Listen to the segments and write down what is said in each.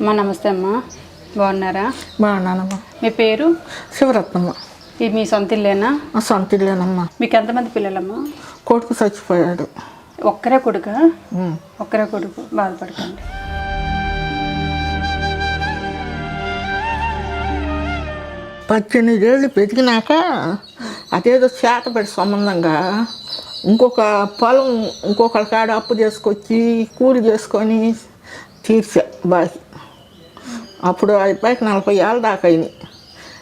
అమ్మా నమస్తే అమ్మా. బాగున్నారా? బాగున్నానమ్మా. మీ పేరు? శివరత్నమ్మ. ఇది మీ సొంత ఇల్లేనా? సొంత ఇల్లేనమ్మా. మీకు ఎంతమంది పిల్లలమ్మా? కొడుకు చచ్చిపోయాడు. ఒక్కరే కొడుకా. ఒక్కరే కొడుకు. బాధపడకండి. పద్దెనిమిది ఏళ్ళు పెరిగినాక అదేదో చేతబడి సంబంధంగా ఇంకొక పొలం ఇంకొకరి కాడ అప్పు చేసుకొచ్చి కూలి చేసుకొని తీర్చా. బాకి. అప్పుడు ఆ అబ్బాయికి నలభై ఏళ్ళ దాకా అయింది.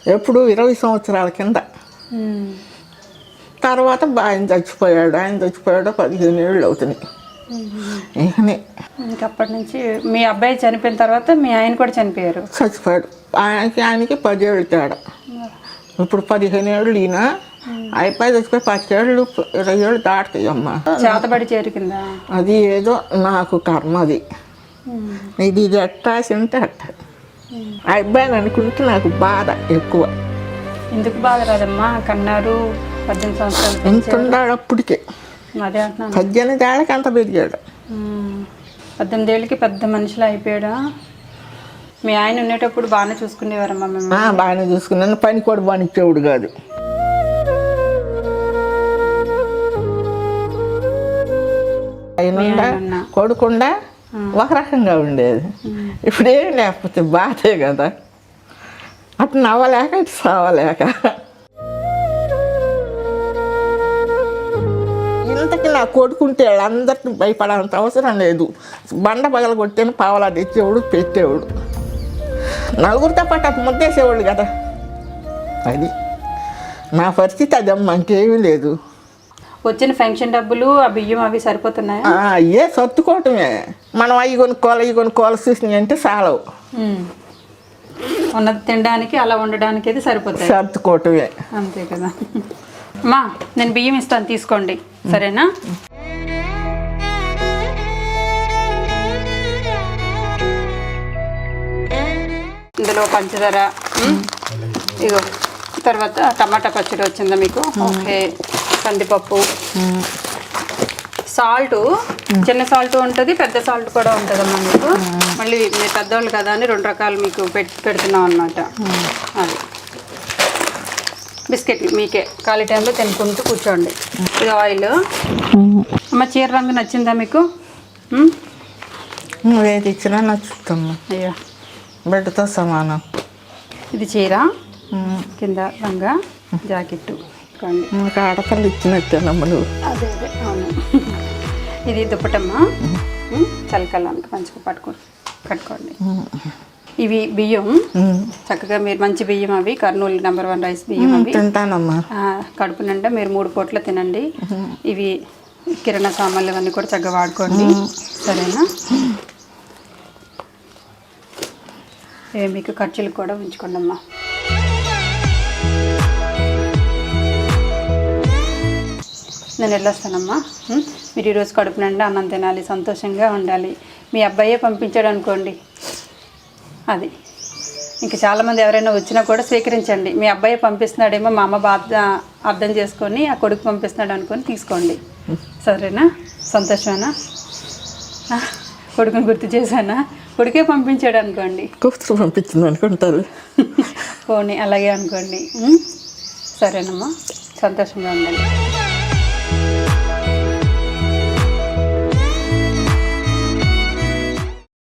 ఎప్పుడు ఇరవై సంవత్సరాల కింద. తర్వాత ఆయన చచ్చిపోయాడు. ఆయన చచ్చిపోయాడు పదిహేను ఏళ్ళు అవుతున్నాయి ఇకనే. ఇంక అప్పటి నుంచి మీ అబ్బాయి చనిపోయిన తర్వాత మీ ఆయన కూడా చనిపోయారు? చచ్చిపోయాడు. ఆయనకి ఆయనకి పదేళ్ళు తేడా. ఇప్పుడు పదిహేను ఏళ్ళు ఈయన. అయిపోయి చచ్చిపోయి పదిహేళ్ళు ఇరవై ఏళ్ళు దాటుతాయి అమ్మ. చేతబడి చేరు కింద అది ఏదో నాకు కర్మ అది. ఇది ఇది ఎట్టాసి ఉంటే అట్ట. ఆ అబ్బాయిని అనుకుంటే నాకు బాధ ఎక్కువ. ఎందుకు బాధ రాదమ్మా? కన్నారు పద్దెనిమిది సంవత్సరాలు ఎంత ఉన్నాడు అప్పటికే. అదే అంటున్నాను. పద్దెనిమిది ఏళ్ళకి అంత పెరిగాడు. పద్దెనిమిది ఏళ్ళకి పెద్ద మనిషిలో అయిపోయాడా? మీ ఆయన ఉండేటప్పుడు బాగానే చూసుకునేవారమ్మా మేము బాగానే చూసుకున్నాను. పని కూడా బానిచ్చేవాడు కాదు. ఆయన. కొడుకుండా ఒక రకంగా ఉండేది. ఇప్పుడేం లేకపోతే బాధే కదా. అటు నవ్వలేక ఇటు సావలేక. ఇంతకి నా కొడుకుంటే వాళ్ళందరికీ భయపడాల్సిన అవసరం లేదు. బండ పగల కొట్టాను పావలా తెచ్చేవాడు పెట్టేవాడు. నలుగురితో పాటు అటు ముద్దేసేవాడు కదా. అది నా పరిస్థితి అదమ్మా ఇంకేమీ లేదు. వచ్చిన ఫంక్షన్ డబ్బులు ఆ బియ్యం అవి సరిపోతున్నాయా? అయ్యే సర్దుకోవటమే. మనం అవి కొనుక్కోవాలి ఇవి కొనుక్కోవాలి చూసినాయి అంటే ఉమ్. ఉన్నది తినడానికి అలా ఉండడానికి అయితే సరిపోతాయి. సర్దుకోవటమే. అంతే కదా. అమ్మా నేను బియ్యం ఇస్తాను తీసుకోండి. సరేనా? ఇందులో పంచదార ఇగో తర్వాత టమాటా పచ్చడి వచ్చిందా మీకు? ఓకే. కందిపప్పు. సాల్ట్. చిన్న సాల్ట్ ఉంటుంది పెద్ద సాల్ట్ కూడా ఉంటుందమ్మా మీకు. మళ్ళీ మీరు పెద్దవాళ్ళు కదా అని రెండు రకాలు మీకు పెట్ పెడుతున్నాం అనమాట అది. బిస్కెట్లు మీకే. ఖాళీ టైంలో తినుకుంటూ కూర్చోండి. ఇది ఆయిల్. అమ్మ చీర రంగు నచ్చిందా మీకు? నువ్వేది ఇచ్చినా నచ్చుతాము అయ్యో. బిడ్డతో సమానం. ఇది చీర. కింద రంగా జాకెట్టు. కండి నాకు ఆడపిల్ల ఇచ్చినట్టేనమ్మ నువ్వు. అదే అదే అవును. ఇది దుప్పటమ్మ. చలికాలానికి మంచిగా పట్టుకో కట్టుకోండి. ఇవి బియ్యం. చక్కగా మీరు మంచి బియ్యం అవి కర్నూలు నెంబర్ వన్ రైస్ బియ్యం అవి. తింటానమ్మా. కడుపు నిండా మీరు మూడు పూట్ల తినండి. ఇవి కిరాణా సామాన్లు ఇవన్నీ కూడా చక్కగా వాడుకోండి. సరేనా? మీకు ఖర్చులు కూడా ఉంచుకోండి అమ్మా నేను వెళ్ళొస్తానమ్మా? మీరు ఈరోజు కడుపు నిండా అన్నం తినాలి సంతోషంగా ఉండాలి. మీ అబ్బాయే పంపించాడు అనుకోండి. అది. ఇంకా చాలామంది ఎవరైనా వచ్చినా కూడా స్వీకరించండి. మీ అబ్బాయి పంపిస్తున్నాడేమో మా అమ్మ బాధ అర్థం చేసుకొని ఆ కొడుకు పంపిస్తున్నాడు అనుకొని తీసుకోండి. సరేనా? సంతోషమేనా? కొడుకుని గుర్తు చేశానా? కొడుకే పంపించాడు అనుకోండి. కూతురు పంపించింది అనుకుంటారు పోనీ అలాగే అనుకోండి? సరేనమ్మా. సంతోషంగా ఉండండి.